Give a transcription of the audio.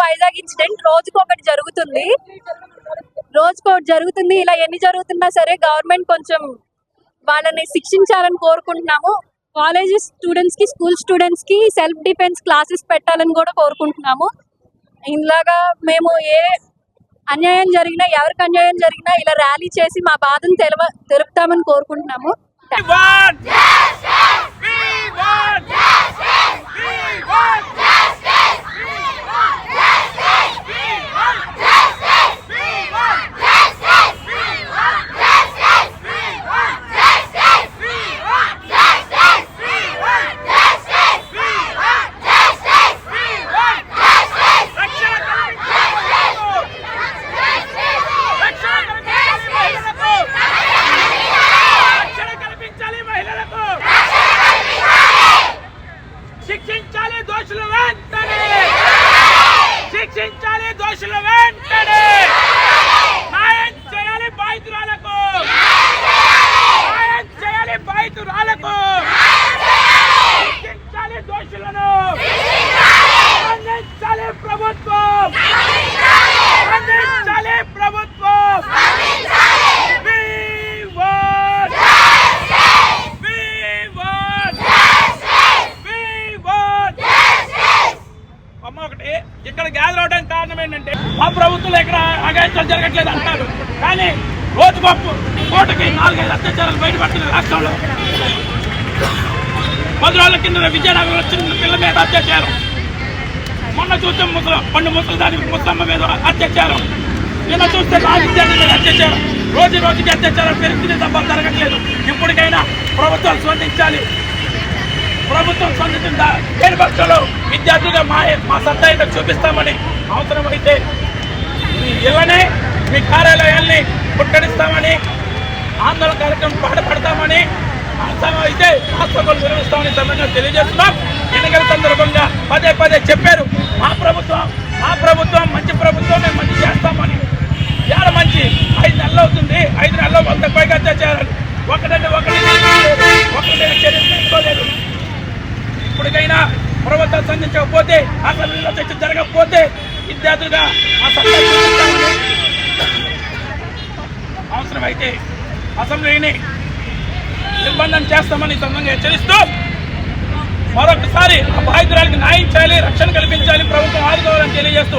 Vizag incident రోజుకు ఒకటి జరుగుతుంది. రోజుకు ఒకటి జరుగుతుంది. ఇలా ఎన్ని జరుగుతున్నా సరే గవర్నమెంట్ కొంచెం వాళ్ళని శిక్షించాలని కోరుకుంటున్నాము. కాలేజ్ స్టూడెంట్స్కి స్కూల్ స్టూడెంట్స్కి సెల్ఫ్ డిఫెన్స్ క్లాసెస్ పెట్టాలని కూడా కోరుకుంటున్నాము. ఇలాగా మేము ఏ అన్యాయం జరిగినా ఎవరికి అన్యాయం జరిగినా ఇలా ర్యాలీ చేసి మా బాధను తెలవ తెలుపుతామని కోరుకుంటున్నాము. అమ్మ ఒకటి ఇక్కడ గ్యాదర్ అవడానికి కారణం ఏంటంటే మా ప్రభుత్వంలో ఇక్కడ అగాయిత్యాలు జరగట్లేదు అంటారు కానీ రోజు గొప్ప కోటకి నాలుగైదు అత్యాచారాలు బయటపడుతున్నాయి రాష్ట్రంలో. పది రోజుల కింద విజయనగరం వచ్చిన పిల్ల మీద అత్యాచారం. మొన్న చూస్తే ముసలి పండు ముసలి దాని ముసలమ్మ మీద అత్యాచారం. నిన్న చూస్తే నా విద్యార్థి మీద అత్యాచారం. రోజు రోజుకి అత్యాచారం పెరుగుతుంది తప్ప జరగట్లేదు. ఇప్పటికైనా ప్రభుత్వాలు స్పందించాలి. ప్రభుత్వం స్పందించిందా లేని పక్షంలో విద్యార్థులుగా మా మా సత్తా ఏంటో చూపిస్తామని అవసరమైతే మీ ఇళ్ళనే మీ కార్యాలయాల్ని పుట్టడిస్తామని ఆందోళన కార్యక్రమం పాటుపడతామని అవసరం అయితే రాష్ట్రంలో నిర్వహిస్తామని సమయంలో సందర్భంగా తెలియజేస్తున్నాం ఎన్నికల సందర్భంగా పదే పదే చెప్పారు మా ప్రభుత్వం మా ప్రభుత్వం మంచి ప్రభుత్వం మేము మంచి చేస్తామని ఏడ మంచి ఐదు నెలలు అవుతుంది ఐదు నెలల్లో వంద పైగా అత్యాచారాలు ఒకటంటే ఒకటి ఒకటి చర్యలు తీసుకోలేదు ఇప్పటికైనా ప్రభుత్వం స్పందించకపోతే అసెంబ్లీలో చర్చ జరగకపోతే విద్యార్థులుగా అవసరమైతే అసెంబ్లీని నిర్బంధం చేస్తామని ఈ సందర్భంగా హెచ్చరిస్తూ మరొకసారి ఆ బాధితురాలకి న్యాయం చేయాలి రక్షణ కల్పించాలి ప్రభుత్వం ఆదుకోవాలని తెలియజేస్తూ.